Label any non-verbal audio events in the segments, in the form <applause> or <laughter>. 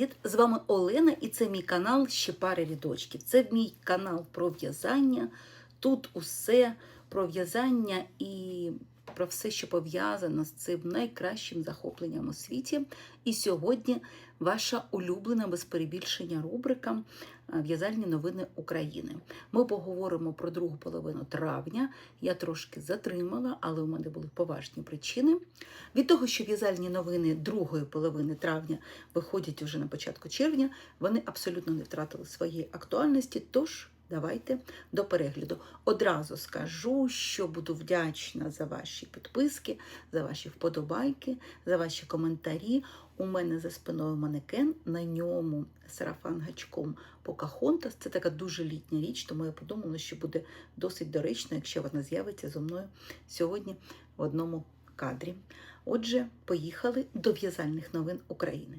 Привіт! З вами Олена і це мій канал Ще пари рядочків. Це мій канал про в'язання. Тут усе про в'язання і про все, що пов'язано з цим найкращим захопленням у світі. І сьогодні ваша улюблена без перебільшення рубрика е, В'язальні новини України. Ми поговоримо про другу половину травня. Я трошки затримала, але у мене були поважні причини. Від того, що в'язальні новини другої половини травня виходять уже на початку червня, вони абсолютно не втратили своєї актуальності. Тож давайте до перегляду. Одразу скажу, що буду вдячна за ваші підписки, за ваші вподобайки, за ваші коментарі. У мене за спиною манекен, на ньому сарафан гачком Покахонтас. Це така дуже літня річ, тому я подумала, що буде досить доречно, якщо вона з'явиться зо мною сьогодні в одному кадрі. Отже, поїхали до в'язальних новин України.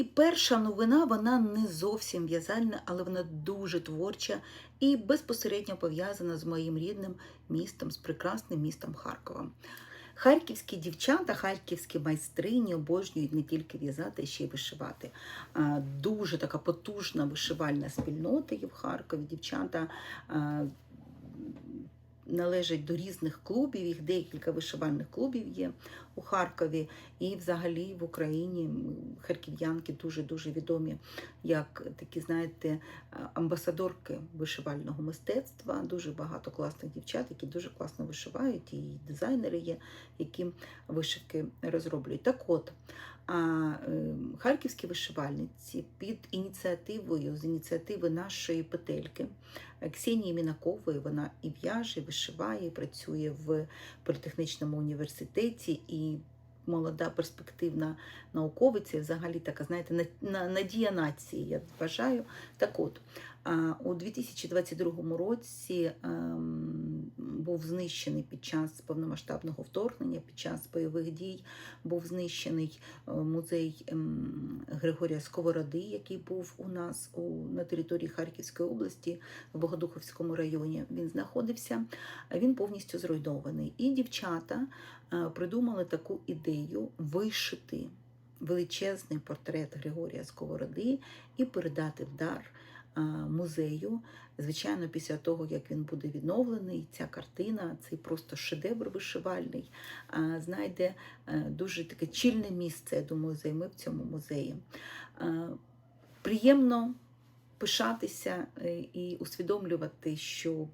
І перша новина, вона не зовсім в'язальна, але вона дуже творча і безпосередньо пов'язана з моїм рідним містом, з прекрасним містом Харковом. Харківські дівчата, харківські майстрині обожнюють не тільки в'язати, а ще й вишивати. Дуже така потужна вишивальна спільнота є в Харкові. Дівчата належать до різних клубів, їх декілька вишивальних клубів є у Харкові. І взагалі в Україні харків'янки дуже-дуже відомі як такі, знаєте, амбасадорки вишивального мистецтва. Дуже багато класних дівчат, які дуже класно вишивають, і дизайнери є, які вишивки розроблюють. Так от, а е, харківські вишивальниці під ініціативою, з ініціативи нашої петельки Ксенії Мінакової, вона і в'яже, і вишиває, і працює в політехнічному університеті. і Молода перспективна науковиця, взагалі така, знаєте, на- на- надія нації, я вважаю. Так от, у 2022 році ем, був знищений під час повномасштабного вторгнення, під час бойових дій був знищений е, музей ем, Григорія Сковороди, який був у нас на території Харківської області в Богодуховському районі. Він знаходився, він повністю зруйнований. І дівчата е, придумали таку ідею вишити величезний портрет Григорія Сковороди і передати в дар музею. Звичайно, після того, як він буде відновлений, ця картина, цей просто шедевр вишивальний, е, знайде е, дуже таке чільне місце, я думаю, займе в цьому музеї. Е, Приємно пишатися е, і усвідомлювати, що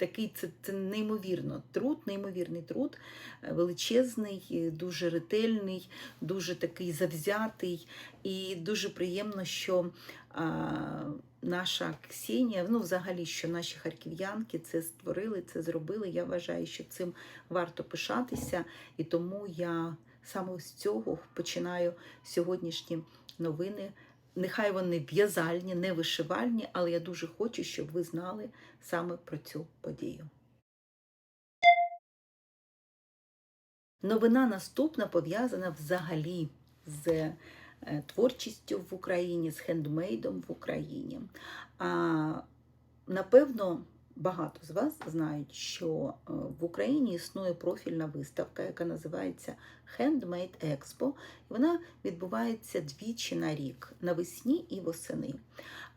такий це, це неймовірно труд, неймовірний труд, е, величезний, дуже ретельний, дуже такий завзятий. І дуже приємно, що а, наша Ксенія, ну взагалі, що наші харків'янки це створили, це зробили. Я вважаю, що цим варто пишатися, і тому я саме з цього починаю сьогоднішні новини. Нехай вони в'язальні, не вишивальні, але я дуже хочу, щоб ви знали саме про цю подію. Новина наступна пов'язана взагалі з е, творчістю в Україні, з хендмейдом в Україні. А, напевно, багато з вас знають, що е, в Україні існує профільна виставка, яка називається Handmade Expo. Вона відбувається двічі на рік навесні і восени.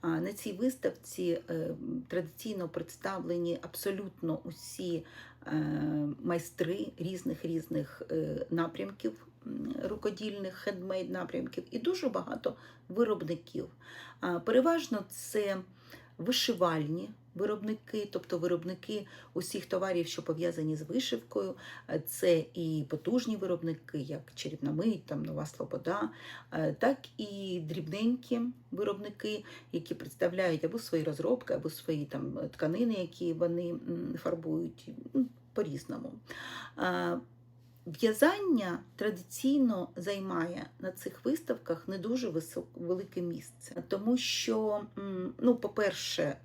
На цій виставці е, традиційно представлені абсолютно усі е, майстри різних різних напрямків рукодільних хендмейд напрямків і дуже багато виробників. Переважно це вишивальні виробники, тобто виробники усіх товарів, що пов'язані з вишивкою. Е, Це і потужні виробники, як Черівна мить, там Нова Слобода, е, так і дрібненькі виробники, які представляють або свої розробки, або свої там тканини, які вони фарбують по-різному. Е, В'язання традиційно займає на цих виставках не дуже висок, велике місце, тому що, ну, по-перше,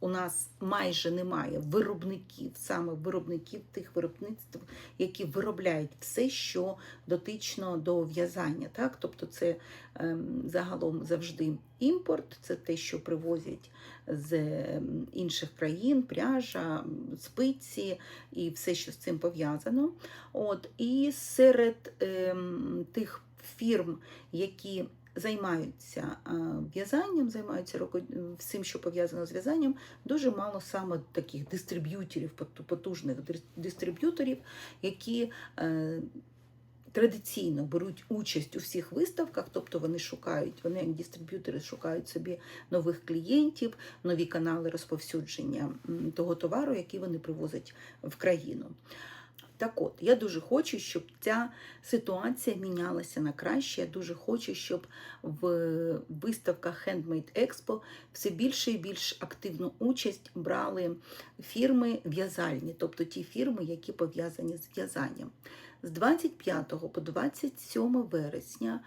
у нас майже немає виробників, саме виробників тих виробництв, які виробляють все, що дотично до в'язання. Так? Тобто це ем, загалом завжди імпорт, це те, що привозять з ем, інших країн, пряжа, спиці і все, що з цим пов'язано. От, І серед ем, тих фірм, які займаються в'язанням, займаються всім, що пов'язано з в'язанням, дуже мало саме таких дистриб'юторів, поту- потужних дистриб'юторів, які е, традиційно беруть участь у всіх виставках, тобто вони шукають, вони як дистриб'ютори шукають собі нових клієнтів, нові канали розповсюдження того товару, який вони привозять в країну. Так от, я дуже хочу, щоб ця ситуація мінялася на краще. Я дуже хочу, щоб в виставках Handmade Expo все більше і більш активну участь брали фірми в'язальні, тобто ті фірми, які пов'язані з в'язанням. З 25 по 27 вересня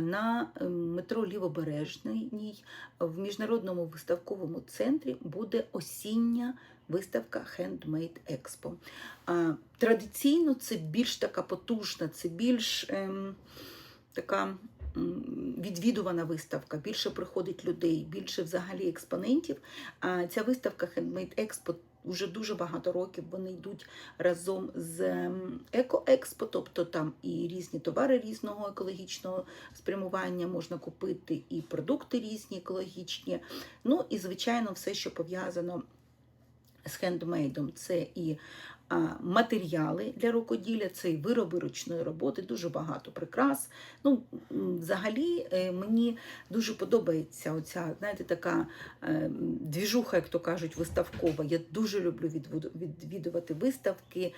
на ем, метро Лівобережній в міжнародному виставковому центрі буде осіння виставка Handmade Expo. Традиційно це більш така потужна, це більш ем, така відвідувана виставка, більше приходить людей, більше взагалі експонентів. А ця виставка Handmade Expo вже дуже багато років вони йдуть разом з ем, Еко-Експо, тобто там і різні товари різного екологічного спрямування можна купити, і продукти різні екологічні. Ну і, звичайно, все, що пов'язано з хендмейдом, це і матеріали для рукоділля, це і вироби ручної роботи, дуже багато прикрас. Ну, взагалі е, мені дуже подобається оця, знаєте, така е, двіжуха, як то кажуть, виставкова. Я дуже люблю відвідувати виставки.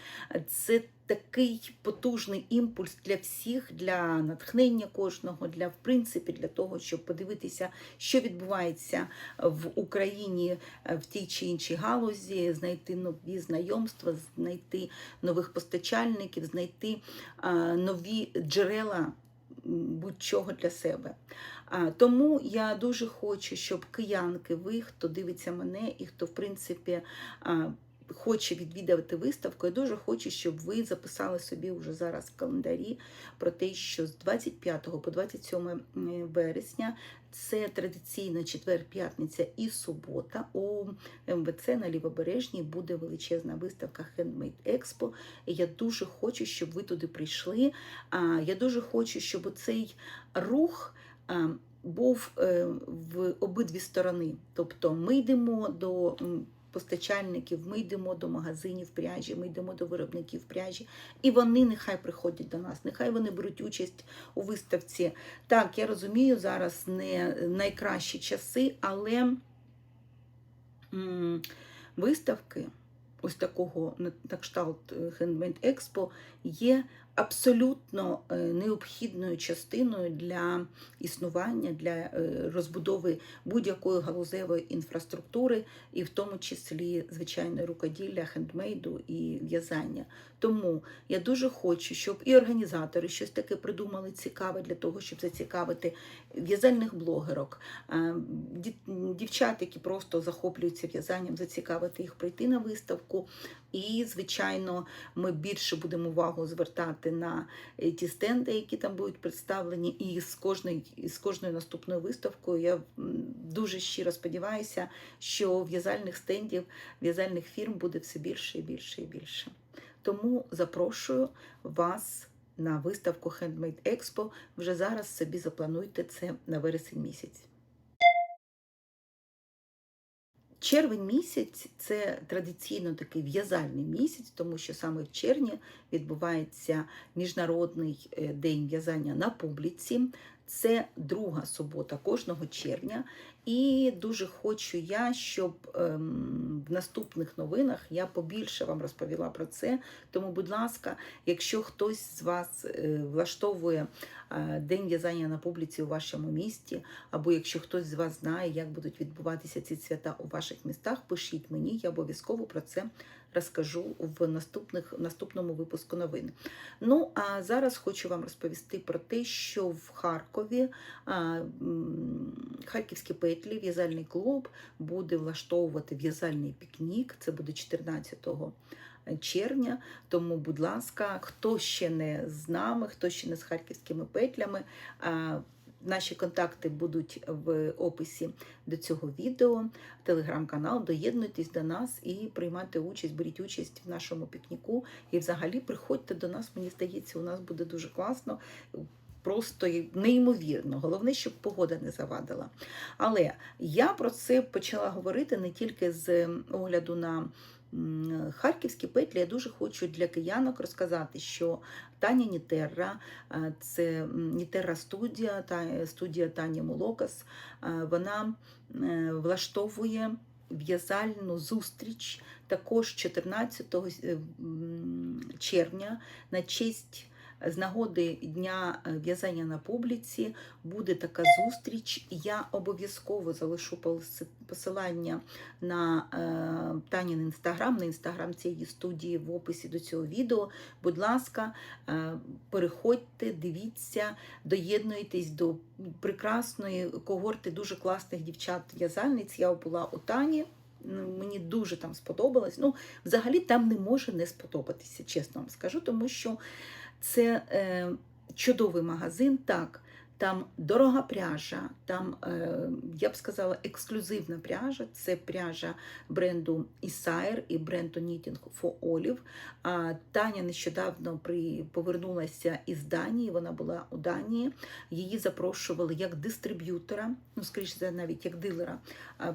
Це такий потужний імпульс для всіх, для натхнення кожного, для в принципі, для того, щоб подивитися, що відбувається в Україні е, в тій чи іншій галузі, знайти нові знайомства, знайти нових постачальників, знайти нові джерела будь-чого для себе. Тому я дуже хочу, щоб киянки, ви, хто дивиться мене і хто, в принципі, хоче відвідувати виставку, я дуже хочу, щоб ви записали собі вже зараз в календарі про те, що з 25 по 27 вересня це традиційна четвер, п'ятниця і субота. У МВЦ на Лівобережній буде величезна виставка Handmade Expo. Я дуже хочу, щоб ви туди прийшли. Я дуже хочу, щоб цей рух. Був е, в обидві сторони. Тобто ми йдемо до постачальників, ми йдемо до магазинів пряжі, ми йдемо до виробників пряжі, і вони нехай приходять до нас, нехай вони беруть участь у виставці. Так, я розумію, зараз не найкращі часи, але виставки ось такого на кшталт е, Handmade Expo є абсолютно е, необхідною частиною для існування, для е, розбудови будь-якої галузевої інфраструктури, і в тому числі звичайно рукоділля, хендмейду і в'язання. Тому я дуже хочу, щоб і організатори щось таке придумали цікаве для того, щоб зацікавити в'язальних блогерок, е, дівчат, які просто захоплюються в'язанням, зацікавити їх прийти на виставку. І, звичайно, ми більше будемо увагу звертати на е, ті стенди, які там будуть представлені. І з кожної, і з кожною наступною виставкою я дуже щиро сподіваюся, що в'язальних стендів, в'язальних фірм буде все більше і більше і більше. Тому запрошую вас на виставку Handmade Expo. Вже зараз собі заплануйте це на вересень місяць. Червень місяць це традиційно такий в'язальний місяць, тому що саме в червні відбувається Міжнародний е, день в'язання на публіці. Це друга субота кожного червня. І дуже хочу я, щоб ем, в наступних новинах я побільше вам розповіла про це. Тому, будь ласка, якщо хтось з вас е, влаштовує е, день в'язання на публіці у вашому місті, або якщо хтось з вас знає, як будуть відбуватися ці свята у ваших містах, пишіть мені, я обов'язково про це розкажу в наступних наступному випуску новин. Ну а зараз хочу вам розповісти про те, що в Харкові а, Харківські петлі, в'язальний клуб буде влаштовувати в'язальний пікнік. Це буде 14 червня. Тому, будь ласка, хто ще не з нами, хто ще не з харківськими петлями. Наші контакти будуть в описі до цього відео, телеграм-канал. Доєднуйтесь до нас і приймайте участь, беріть участь в нашому пікніку. І взагалі приходьте до нас, мені здається, у нас буде дуже класно. Просто неймовірно. Головне, щоб погода не завадила. Але я про це почала говорити не тільки з огляду на харківські петлі. Я дуже хочу для киянок розказати, що Таня Нітерра, е, це Нітерра студія, та студія Тані Мулокас. е, Вона е, влаштовує в'язальну зустріч також 14 е, червня на честь. З нагоди дня е, в'язання на публіці буде така зустріч. Я обов'язково залишу посилання на е, Танін інстаграм, на інстаграм цієї студії в описі до цього відео. Будь ласка, е, переходьте, дивіться, доєднуйтесь до прекрасної когорти дуже класних дівчат-в'язальниць. Я була у Тані. Ну, Мені дуже там сподобалось. Ну, взагалі там не може не сподобатися, чесно вам скажу, тому що це е, чудовий магазин, так. Там дорога пряжа, там, е, я б сказала, ексклюзивна пряжа. Це пряжа бренду Isire і бренду Knitting for Olive. Таня нещодавно повернулася із Данії. Вона була у Данії. Її запрошували як дистриб'ютора, ну скоріше за навіть як дилера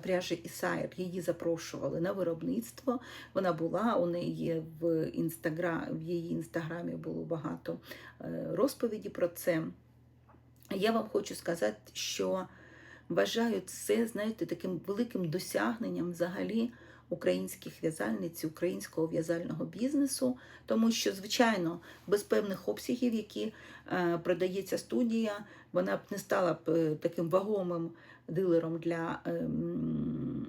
пряжі Isire. Її запрошували на виробництво. Вона була у неї в інстаграм, в її інстаграмі було багато е, розповіді про це. Я вам хочу сказати, що вважаю це, знаєте, таким великим досягненням взагалі українських в'язальниць, українського в'язального бізнесу, тому що, звичайно, без певних обсягів, які е, продається студія, вона б не стала б е, таким вагомим дилером для ем,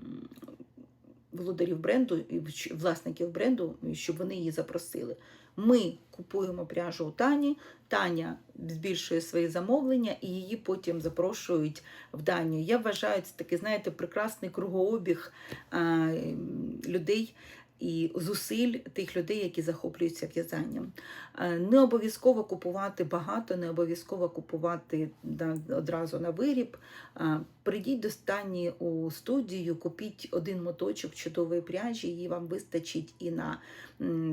володарів бренду і власників бренду, щоб вони її запросили. Ми купуємо пряжу у Тані, Таня збільшує свої замовлення і її потім запрошують в Данію. Я вважаю, це такий, знаєте, прекрасний кругообіг людей. І зусиль тих людей, які захоплюються в'язанням. Е, Не обов'язково купувати багато, не обов'язково купувати одразу на виріб. А, Прийдіть до стані у студію, купіть один моточок чудової пряжі, її вам вистачить і на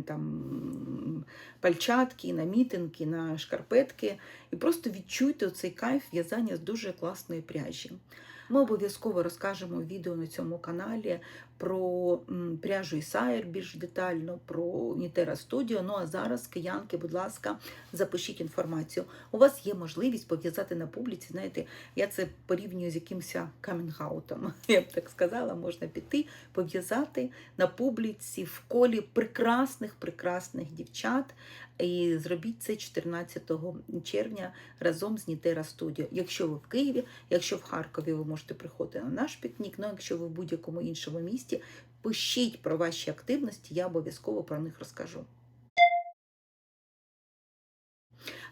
там, пальчатки, і на мітинки, на шкарпетки. І просто відчуйте цей кайф в'язання з дуже класної пряжі. Ми обов'язково розкажемо відео на цьому каналі про пряжу Ісаєр більш детально, про Нітера Студіо. Ну а зараз, киянки, будь ласка, запишіть інформацію. У вас є можливість пов'язати на публіці. Знаєте, я це порівнюю з якимось камінгаутом. <laughs> Я б так сказала, можна піти, пов'язати на публіці в колі прекрасних, прекрасних дівчат. І зробіть це 14 червня разом з Нітера Студіо. Якщо ви в Києві, якщо в Харкові ви можете приходити на наш пікнік, ну якщо ви в будь-якому іншому місті, пишіть про ваші активності, я обов'язково про них розкажу.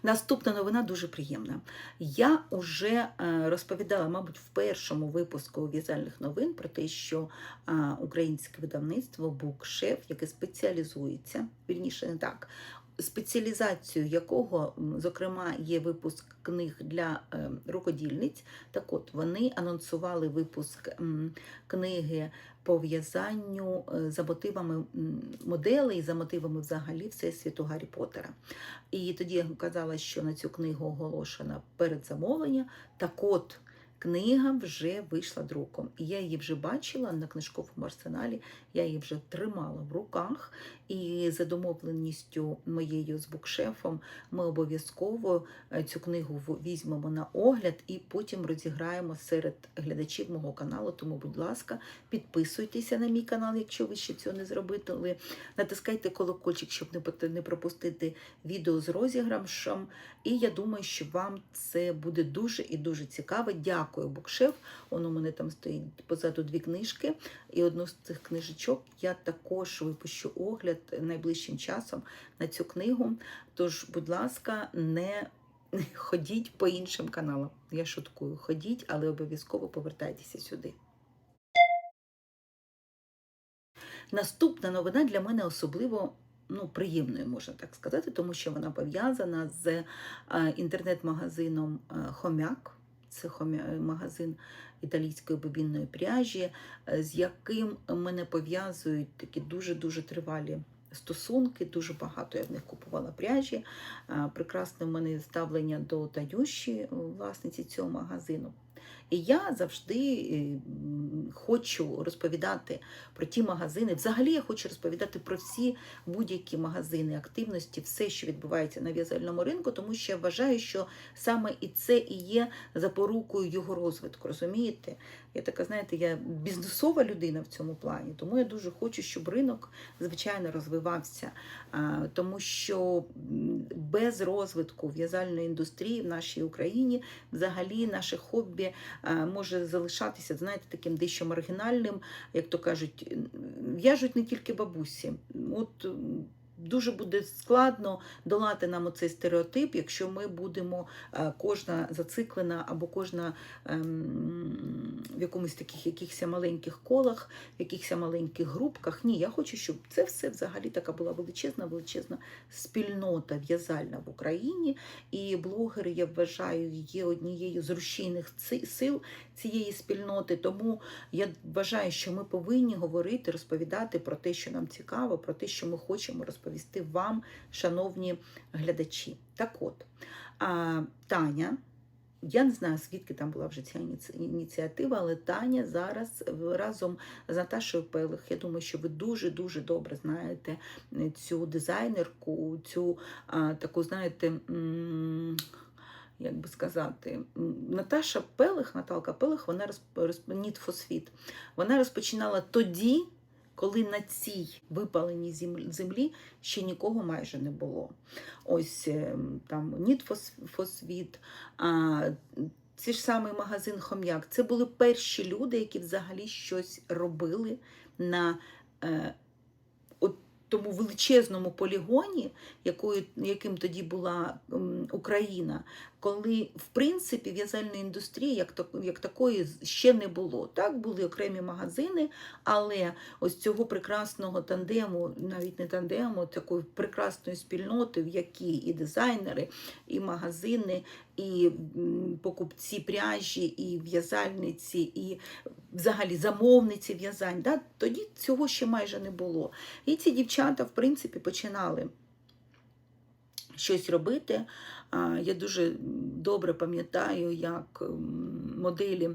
Наступна новина дуже приємна. Я вже е, розповідала, мабуть, в першому випуску в'язальних новин про те, що е, українське видавництво Букшеф, яке спеціалізується, вірніше не так, спеціалізацію якого, зокрема, є випуск книг для е, рукодільниць. Так от вони анонсували випуск книги по в'язанню е, за мотивами моделей, за мотивами взагалі Всесвіту Гаррі Поттера. І тоді я казала, що на цю книгу оголошено передзамовлення. Так от. Книга вже вийшла друком, і я її вже бачила на книжковому арсеналі. Я її вже тримала в руках. І за домовленістю моєю з букшефом ми обов'язково е, цю книгу візьмемо на огляд і потім розіграємо серед глядачів мого каналу. Тому, будь ласка, підписуйтеся на мій канал, якщо ви ще цього не зробили. Натискайте колокольчик, щоб не пропустити відео з розіграшем. І я думаю, що вам це буде дуже і дуже цікаво. Дякую Дякую, букшеф. Он у мене там стоїть позаду дві книжки. І одну з цих книжечок я також випущу огляд найближчим часом на цю книгу. Тож, будь ласка, не <laughs> ходіть по іншим каналам. Я шуткую, ходіть, але обов'язково повертайтеся сюди. Наступна новина для мене особливо ну, приємною, можна так сказати, тому що вона пов'язана з е, інтернет-магазином е, Хомяк. Магазин італійської бобінної пряжі, е, з яким мене пов'язують такі дуже-дуже тривалі стосунки. Дуже багато я в них купувала пряжі. Е, Прекрасне в мене ставлення до Таюші, власниці цього магазину. І я завжди е, хочу розповідати про ті магазини. Взагалі я хочу розповідати про всі будь-які магазини, активності, все, що відбувається на в'язальному ринку, тому що я вважаю, що саме і це і є запорукою його розвитку. Розумієте? Я така, знаєте, я бізнесова людина в цьому плані, тому я дуже хочу, щоб ринок, звичайно, розвивався, тому що без розвитку в'язальної індустрії в нашій Україні взагалі наше хобі а, може залишатися, знаєте, таким дещо маргінальним, як то кажуть, в'яжуть не тільки бабусі. От Дуже буде складно долати нам оцей стереотип, якщо ми будемо е, кожна зациклена або кожна ем, в якомусь таких якихось маленьких колах, в якихось маленьких групках. Ні, я хочу, щоб це все взагалі така була величезна, величезна спільнота в'язальна в Україні. І блогери, я вважаю, є однією з рушійних сил цієї спільноти. Тому я вважаю, що ми повинні говорити, розповідати про те, що нам цікаво, про те, що ми хочемо розповісти вам, шановні глядачі. Так от, Таня. Я не знаю, звідки там була вже ця ініціатива, але Таня зараз разом з Наташою Пелих. Я думаю, що ви дуже-дуже добре знаєте е, цю дизайнерку, цю а, таку, знаєте, як би сказати, Наташа Пелих, Наталка Пелих, вона розп... розп... Вона розпочинала тоді, коли на цій випаленій землі ще нікого майже не було. Ось е, там Нітфосфіт, а, ці ж самий магазин Хом'як. Це були перші люди, які взагалі щось робили на е, тому величезному полігоні, якою, яким тоді була Україна, коли в принципі в'язальної індустрії як, так, як такої ще не було. Так, були окремі магазини, але ось цього прекрасного тандему, навіть не тандему, такої прекрасної спільноти, в якій і дизайнери, і магазини, і покупці пряжі, і в'язальниці, і взагалі замовниці в'язань. Да? Тоді цього ще майже не було. І ці дівчата, в принципі, починали щось робити. Я дуже добре пам'ятаю, як моделі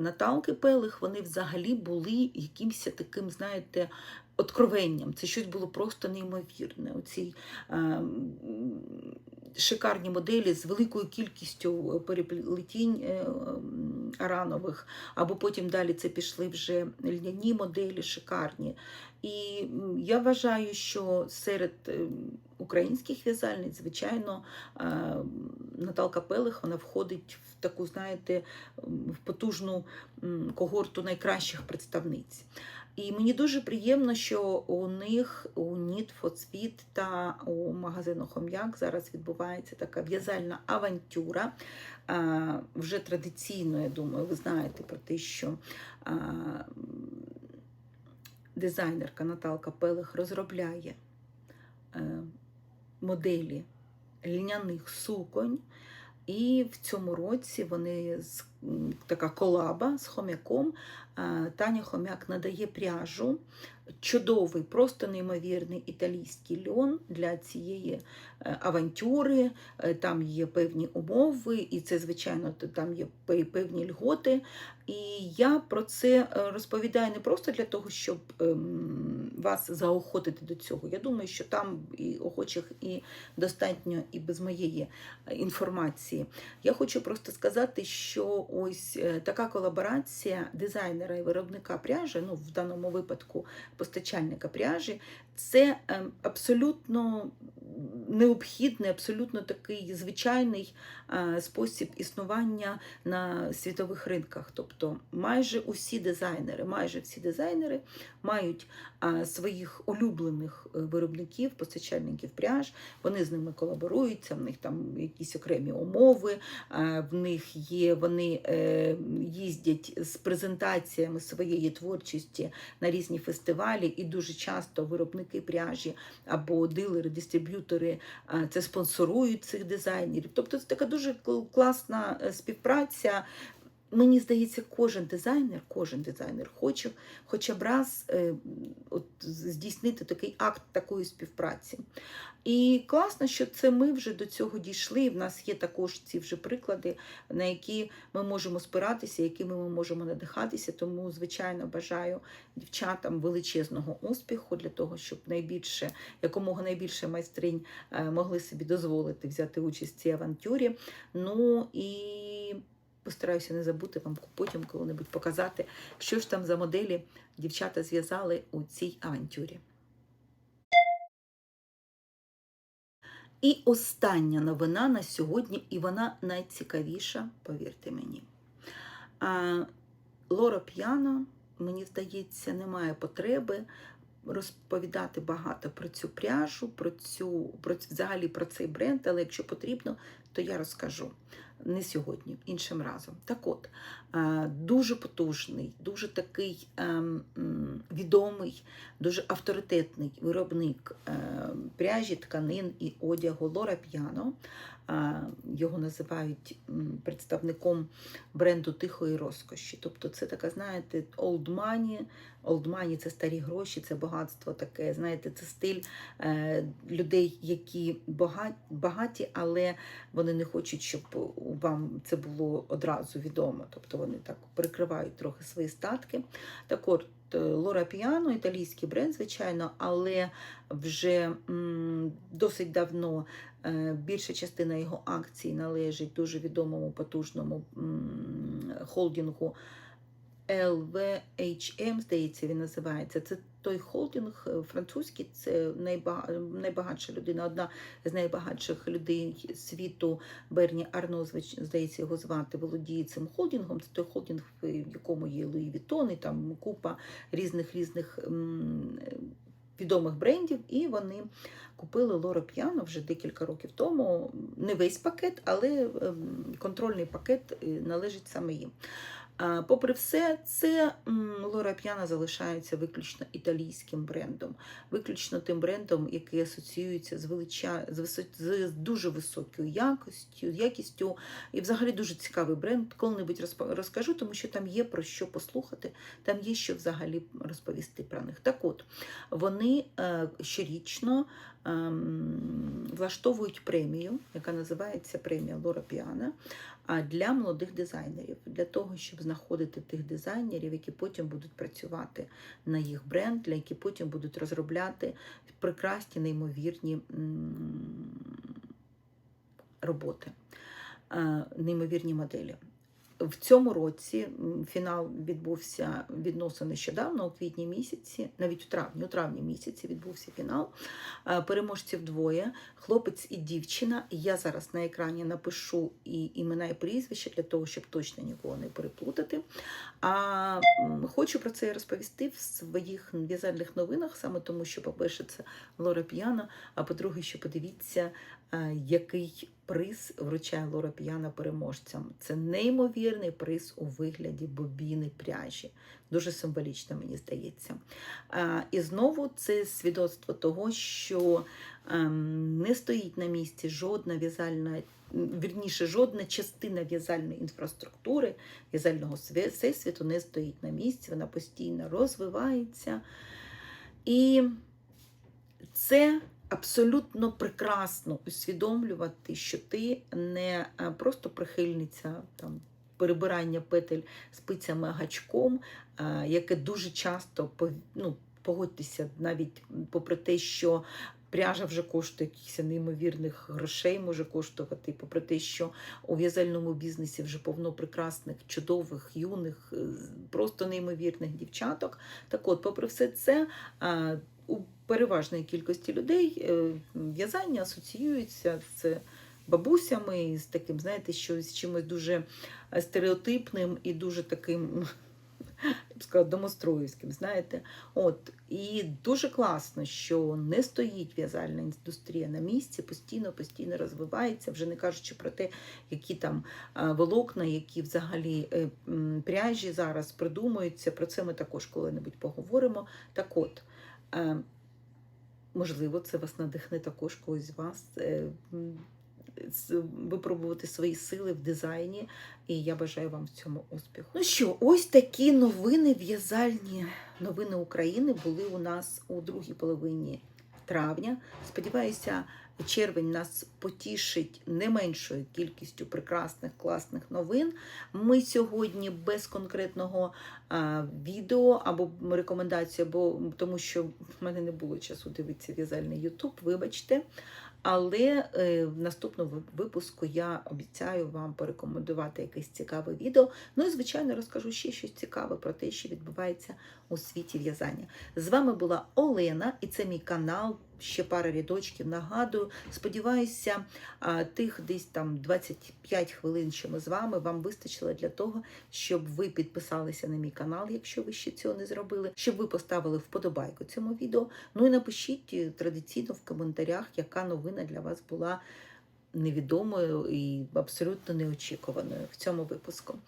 Наталки Пелих, вони взагалі були якимось таким, знаєте, откровенням. Це щось було просто неймовірне. Оці а, м, шикарні моделі з великою кількістю переплетінь е, м, аранових, або потім далі це пішли вже льняні моделі шикарні. І я вважаю, що серед е, українських в'язальниць, звичайно, е, Наталка Пелих вона входить в таку, знаєте, в потужну когорту найкращих представниць. І мені дуже приємно, що у них у for Sweet та у магазину Хом'як зараз відбувається така в'язальна авантюра. Вже традиційно, я думаю, ви знаєте про те, що дизайнерка Наталка Пелих розробляє е, моделі льняних суконь. І в цьому році вони з така колаба з хом'яком. Таня Хом'як надає пряжу. Чудовий, просто неймовірний італійський льон для цієї е, авантюри. Е, Там є певні умови, і це, звичайно, там є певні льготи. І я про це е, розповідаю не просто для того, щоб ем, вас заохотити до цього. Я думаю, що там і охочих і достатньо і без моєї інформації. Я хочу просто сказати, що ось така колаборація дизайнера і виробника пряжі, ну в даному випадку постачальника пряжі, це ем, абсолютно необхідний, абсолютно такий звичайний е, спосіб існування на світових ринках. Тобто майже усі дизайнери, майже всі дизайнери мають е, своїх улюблених е, виробників, постачальників пряж, вони з ними колаборуються, в них там якісь окремі умови, в них є, вони їздять з презентаціями своєї творчості на різні фестивалі, і дуже часто виробники пряжі або дилери, дистриб'ютори е, це спонсорують цих дизайнерів. Тобто це така дуже класна е, співпраця. Мені здається, кожен дизайнер, кожен дизайнер хоче хоча б раз е, от, здійснити такий акт такої співпраці. І класно, що це ми вже до цього дійшли. В нас є також ці вже приклади, на які ми можемо спиратися, якими ми можемо надихатися. Тому, звичайно, бажаю дівчатам величезного успіху для того, щоб найбільше, якомога найбільше майстринь е, могли собі дозволити взяти участь в цій авантюрі. Ну і постараюся не забути вам потім коли-небудь показати, що ж там за моделі дівчата зв'язали у цій авантюрі. І остання новина на сьогодні, і вона найцікавіша, повірте мені. Лора П'яно, мені здається, немає потреби розповідати багато про цю пряжу, про цю, про, взагалі про цей бренд, але якщо потрібно, то я розкажу. Не сьогодні, іншим разом. Так от, е, дуже потужний, дуже такий ем, відомий, дуже авторитетний виробник е, пряжі, тканин і одягу Лора П'яно. Е, Його називають представником бренду тихої розкоші. Тобто це така, знаєте, old money. Money – це старі гроші, це багатство таке. Знаєте, це стиль е, людей, які багаті, але вони не хочуть, щоб вам це було одразу відомо. Тобто вони так прикривають трохи свої статки. Так от, е, Лора Піано, італійський бренд, звичайно, але вже досить давно е, більша частина його акцій належить дуже відомому потужному холдингу LVHM, здається, він називається. Це той холдинг е, французький, це найбага- найбагатша людина, одна з найбагатших людей світу. Берні Арно, звич- здається, його звати, володіє цим холдингом. Це той холдинг, в якому є Луї Вітон, і там купа різних різних відомих брендів, і вони купили Лоро П'яно вже декілька років тому. Не весь пакет, але ем, контрольний пакет е, належить саме їм. Попри все, це Лора П'яна залишається виключно італійським брендом, виключно тим брендом, який асоціюється з велича... з, висо... з дуже високою якістю, якістю. І взагалі дуже цікавий бренд. Коли-небудь розп- розкажу, тому що там є про що послухати, там є що взагалі розповісти про них. Так от, вони е, щорічно ем, влаштовують премію, яка називається премія Лора Піана для молодих дизайнерів, для того, щоб знаходити тих дизайнерів, які потім будуть працювати на їх бренд, для які потім будуть розробляти прекрасні, неймовірні роботи, е, неймовірні моделі. В цьому році фінал відбувся відносно нещодавно, у квітні місяці, навіть у травні, у травні місяці відбувся фінал. Е, Переможців двоє, хлопець і дівчина. Я зараз на екрані напишу і імена і прізвища для того, щоб точно нікого не переплутати. А хочу про це розповісти в своїх в'язальних новинах, саме тому, що, по-перше, це Лора П'яна, а по-друге, що подивіться, е, який приз вручає Лора П'яна переможцям. Це неймовірний приз у вигляді бобіни пряжі. Дуже символічно, мені здається. І знову це свідоцтво того, що ем, не стоїть на місці жодна в'язальна, вірніше, жодна частина в'язальної інфраструктури, в'язального всесвіту не стоїть на місці, вона постійно розвивається. І це абсолютно прекрасно усвідомлювати, що ти не е, просто прихильниця там. Перебирання петель спицями гачком, е, яке дуже часто ну, погодьтеся, навіть попри те, що пряжа вже коштує якихось неймовірних грошей, може коштувати, попри те, що у в'язальному бізнесі вже повно прекрасних, чудових, юних, просто неймовірних дівчаток. Так от, попри все це, е, у переважної кількості людей е, в'язання асоціюється з бабусями, з таким, знаєте, що з чимось дуже е, стереотипним і дуже таким. <laughs> Я б сказала, домостроївським, знаєте. От. І дуже класно, що не стоїть в'язальна індустрія на місці, постійно, постійно розвивається, вже не кажучи про те, які там е, волокна, які взагалі пряжі зараз придумуються. Про це ми також коли-небудь поговоримо. Так от, можливо, це вас надихне також когось з вас. е, Випробувати свої сили в дизайні, і я бажаю вам в цьому успіху. Ну що, ось такі новини в'язальні новини України були у нас у другій половині травня. Сподіваюся, червень нас потішить не меншою кількістю прекрасних класних новин. Ми сьогодні без конкретного а, відео або рекомендації, або тому що в мене не було часу дивитися в'язальний Ютуб, вибачте. Але е, в наступному випуску я обіцяю вам порекомендувати якесь цікаве відео. Ну і, звичайно, розкажу ще щось цікаве про те, що відбувається у світі в'язання. З вами була Олена, і це мій канал. Ще пара рядочків. Нагадую, сподіваюся, тих десь там 25 хвилин, що ми з вами, вам вистачило для того, щоб ви підписалися на мій канал, якщо ви ще цього не зробили, щоб ви поставили вподобайку цьому відео. Ну і напишіть е, традиційно в коментарях, яка новина для вас була невідомою і абсолютно неочікуваною в цьому випуску.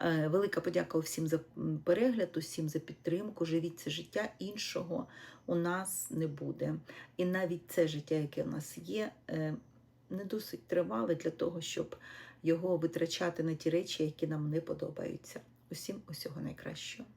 Е, Велика подяка всім за перегляд, усім за підтримку. Живіть це життя іншого у нас не буде. І навіть це життя, яке у нас є, е, не досить тривале для того, щоб його витрачати на ті речі, які нам не подобаються. Усім усього найкращого.